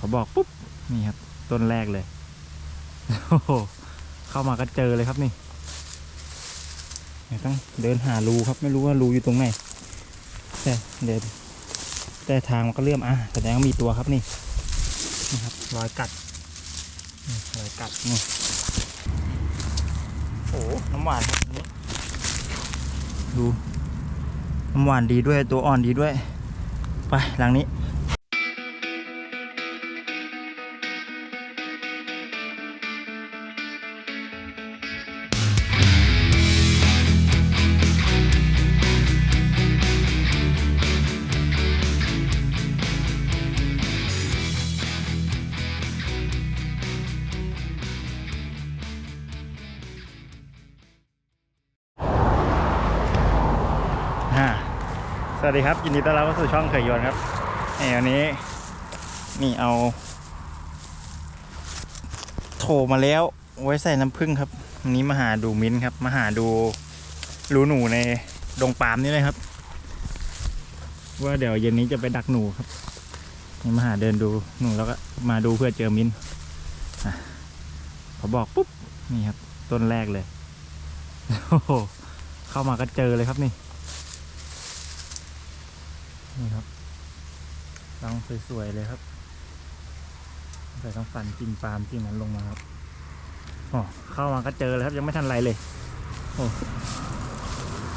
เขาบอกปุ๊บนี่ครับต้นแรกเลยโอ้โหเข้ามาก็เจอเลยครับนี่เดี๋ยต้องเดินหารูครับไม่รู้ว่ารูอยู่ตรงไหนแต่เดินแต่ทางมันก็เลื่อมอะแสดงว่ามีตัวครับนี่นี่ครับรอยกัดรอยกัดนี่โอ้โหน้ำหวานครับนี้ดูน้ำหวานดีด้วยตัวอ่อนดีด้วย ไปหลังนี้ วัสดีครับยินดีต้อนรับเข้าสู่ช่องเขยยนครับเอวันนี้ นี่เอา โถมาแล้วไว้ใส่น้ำผึ้งครับวันนี้มาหาดูมิ้นครับ มาหาดูรูหนูในดงปามนี่เลยครับ ว่าเดี๋ยวเย็นนี้จะไปดักหนูครับนี่มาหาเดินดูหนูแล้วก็มาดูเพื่อเจอมิ้นอพอบอกปุ๊บนี่ครับ ต้นแรกเลยโอ้โหเข้ามาก็เจอเลยครับนี่ นี่ครับรังสวยๆเลยครับใส่ต้องฟันกิ่งปาล์มกิ่งนั้นลงมาครับอ๋อเข้ามาก็เจอเลยครับยังไม่ทันไรเลยโอ้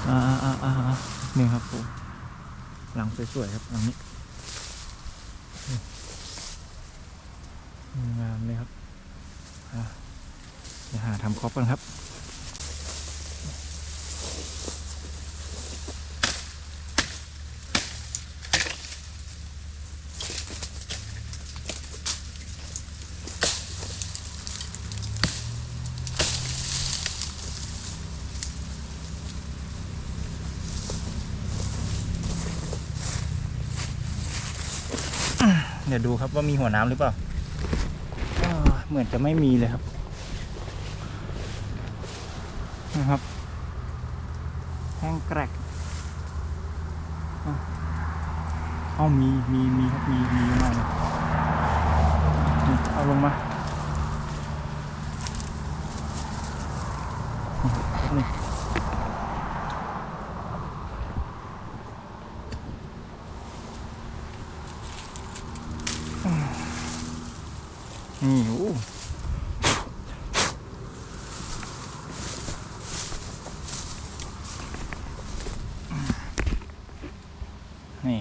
อ่าอ่าอ่าอ่าอ่านี่ครับโอ้หลังสวยๆครับหลังนี้งามเลยครับอะเดี๋ยวหาทำครอบกันครับ เดี๋ยวดูครับว่ามีหัวน้ำหรือเปล่าเหมือนจะไม่มีเลยครับนะครับแห้งแกรกอะเอามีมีมีครับมีมีอยู่หน่อยนี่เอาลงมานี่นี่โอ้นี่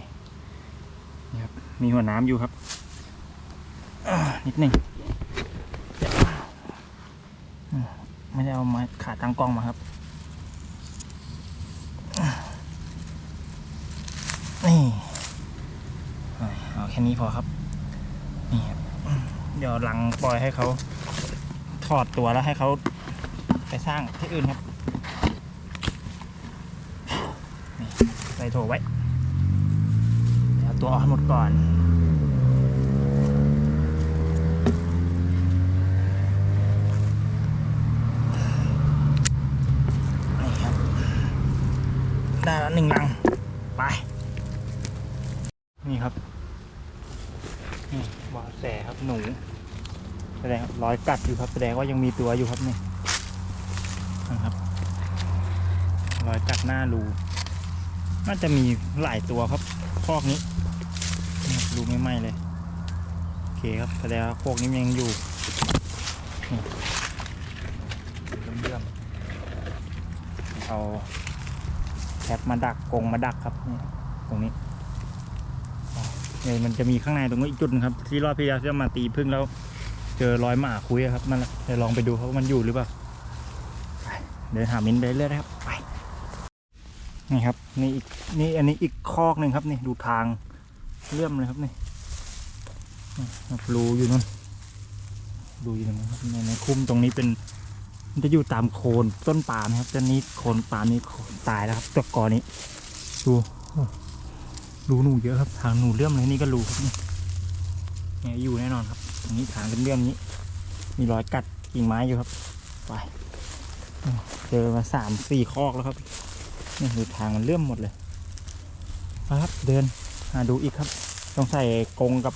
นี่ครับ มีหัวน้ำอยู่ครับนิดหนึ่งไม่ได้เอามาขาตั้งกล้องมาครับ นี่เอาแค่นี้พอครับ นี่ครับเดี๋ยวหลังปล่อยให้เขาถอดตัวแล้วให้เขาไปสร้างที่อื่นครับ นี่ใส่โถไว้ ตัวออกหมดก่อน นี่ครับ ได้แล้วหนึ่งลัง ไป นี่ครับ นี่บาแสครับหนู แสดงรอยกัดอยู่ครับ แสดงว่ายังมีตัวอยู่ครับนี่นะครับรอยกัดหน้ารูน่าจะมีหลายตัวครับคอกนี้ นี่ครับรูไม่ไหม้เลย โอเคครับแสดงว่าพวกนี้มันยังอยู่เลื่อมๆเอาแคปมาดักกงมาดักครับตรงนี้เนี่ยมันจะมีข้างในตรงนี้อีกจุดนึงครับ ที่รอบที่แล้วที่มาตีพึ่งแล้ว เจอรอยหมาคุยครับนั่นแหละเดี๋ยวลองไปดูครับว่ามันอยู่หรือเปล่าเดินหามินไปเรื่อยๆครับไปนี่ครับนี่อีกนี่อันนี้อีกคอกหนึ่งครับนี่ดูทาง เลื่อมเลยครับนี่นี่ครับรูอยู่นู่นรูอยู่ตรงนั้นครับในในคุ้มตรงนี้เป็นมันจะอยู่ตามโคนต้นปาล์มนะครับต้นนี้โคนปาล์มนี้โคนตายแล้วครับตัวกอนี้ดูรูหนูเยอะครับ ทางหนูเลื่อมเลยนี่ก็รูครับนี่เนี่ยอยู่แน่นอนครับ ตรงนี้ทางเป็นเลื่อมนี้ มีรอยกัดกิ่งไม้อยู่ครับไปเจอมาสามสี่คอกแล้วครับนี่ดูทางมันเลื่อมหมดเลยครับเดิน ดูอีกครับ ต้องใส่กรงกับ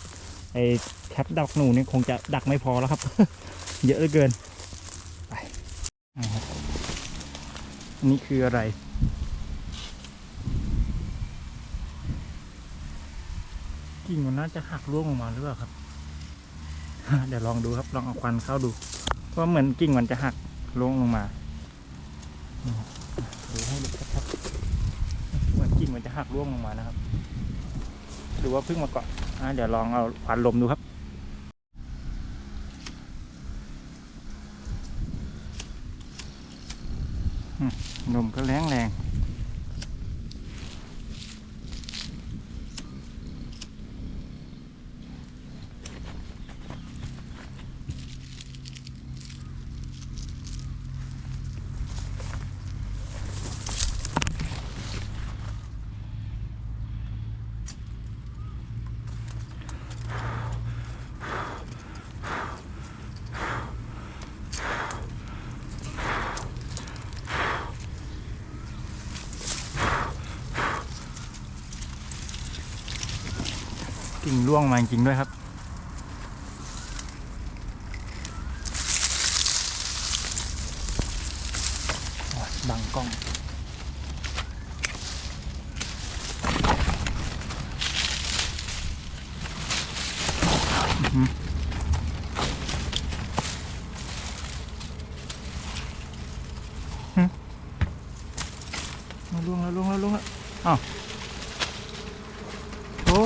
ไอ้แคปดักหนูเนี่ยคงจะดักไม่พอแล้วครับ เยอะเหลือเกินไปอันนี้คืออะไรกิ่งมันน่าจะหักร่วงลงมาหรือเปล่าครับ เดี๋ยวลองดูครับ ลองเอาควันเข้าดูว่าะเหมือนกิ่งมันจะหักร่วงลงมานี่ครับดูให้ดูครับเหมือนกิ่งมันจะหักร่วงลงมานะครับ หรือว่าพึ่งมาเกาะอะเดี๋ยวลองเอาควันลมดูครับ ลมก็แรงแรง กิ่งร่วงมาจริงด้วยครับ บังกล้องอือหือหึเอาล่วงแล้วล่วงแล้วล่วงแล้วอ้าวโอ้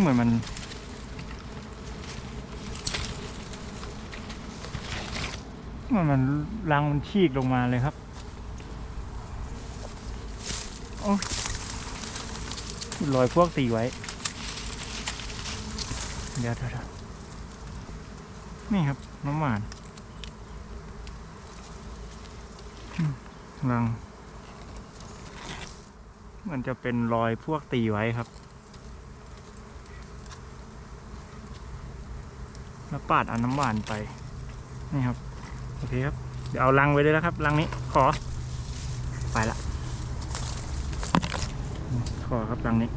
เหมือนมันมือนมันรังมันฉีกลงมาเลยครับ โอ้ยรอยพวกตีไว้ เดี๋ยวเดี๋ยวนี่ครับ น้ำหวานรัง มันจะเป็นรอยพวกตีไว้ครับ แล้วปาดเอาน้ำหวานไปนี่ครับโอเคครับเดี๋ยวเอาลังไว้เลยแล้วครับลังนี้ขอ ไปละขอครับลังนี้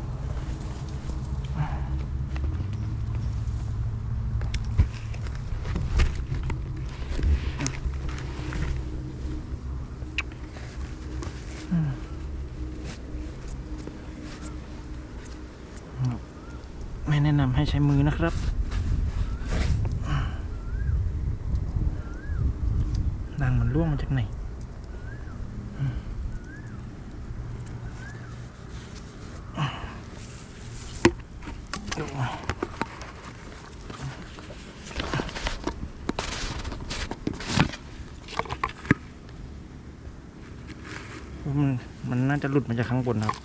ไม่แนะนำให้ใช้มือนะครับ รังมันร่วงมาจากไหนดูมันมันน่าจะหลุดมาจากข้างบนครับ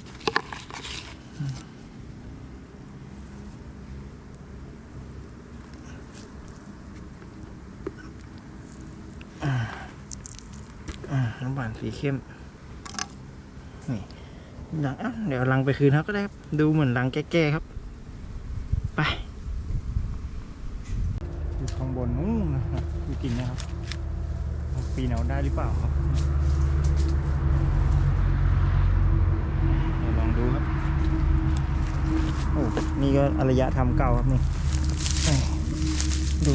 อ่าน้ำหวานสีเข้ม นี่ลังอะเดี๋ยวลังไปคืนครับก็ได้ครับดูเหมือนลังแก้ๆครับ ไปอยู่ข้างบนนู้นนะครับอยู่กิ่งนะครับปีนเอาได้หรือเปล่าครับเดี๋ยวลองดูครับโอ้นี่ก็อารยะทำเก่าครับนี่แหม่ดู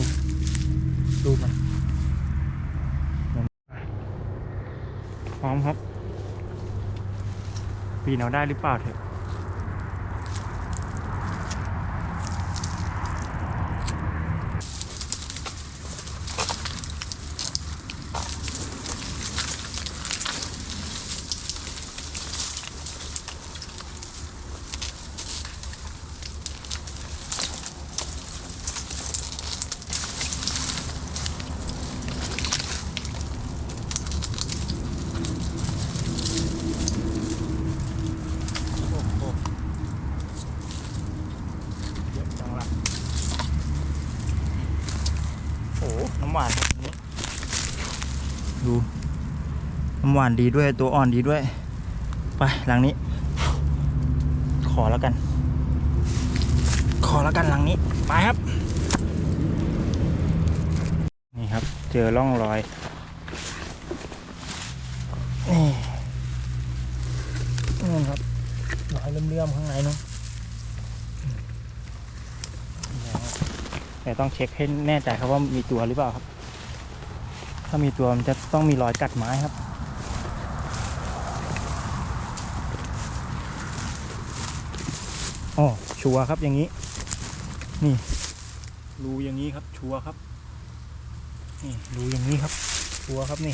ดูมัน้อมครับปีนเอาได้หรือเปล่าเถอะโอ้โหเยอะจังละโอ้โหน้ำหวานครับอันนี้ ดู น้ำ หวานดีด้วยตัวอ่อนดีด้วย ไปหลังนี้ ขอแล้วกัน ขอแล้วกันหลังนี้ ไปครับ นี่ครับ เจอร่องรอยนี่นู่ครับรอยเลื่อมๆข้างในเนู้นแต่ต้องเช็คให้แน่ใจครับว่ามีตัวหรือเปล่าครับ ถ้ามีตัวมันจะต้องมีรอยกัดไม้ครับ อ๋อ ชัวครับอย่างนี้ นี่รูอย่างนี้ครับ ชัวครับ นี่รูอย่างนี้ครับ ชัวครับนี่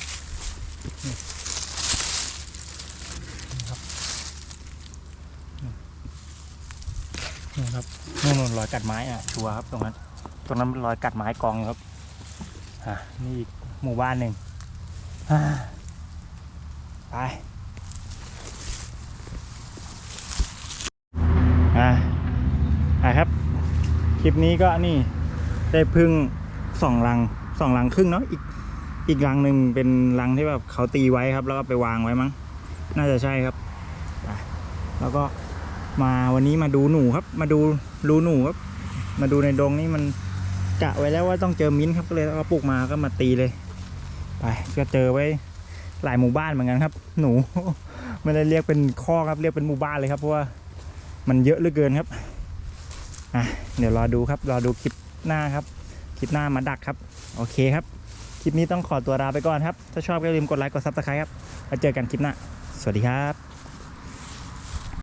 นี่นี่ครับนี่นี่ครับนู่นนู่นรอยกัดไม้อะชัวครับตรงนั้นตรงนั้นรอยกัดไม้กองครับอะนี่อีกหมู่บ้านหนึ่งไป อ่าอ่าครับ คลิปนี้ก็นี่ได้พึ่งสองรังสองรังครึ่งเนาะอีกอีกรังหนึ่งเป็นรังที่แบบเขาตีไว้ครับ แล้วก็ไปวางไว้มั้ง น่าจะใช่ครับ แล้วก็มาวันนี้มาดูหนูครับ มาดูรูหนูครับ มาดูในดงนี่มันกะไว้แล้วว่าต้องเจอมิ้นครับก็เลยเอาปลูกมาก็มาตีเลยไปก็เจอไว้หลายหมู่บ้านเหมือนกันครับ หนูไม่ได้เรียกเป็นข้อครับเรียกเป็นหมู่บ้านเลยครับเพราะว่ามันเยอะเหลือเกินครับอะ เดี๋ยวรอดูครับ รอดูคลิปหน้าครับ คลิปหน้ามาดักครับ โอเคครับ คลิปนี้ต้องขอตัวลาไปก่อนครับ ถ้าชอบก็อย่าลืมกดไลค์ กดซับสไครต์ครับมาเจอกันคลิปหน้า สวัสดีครับ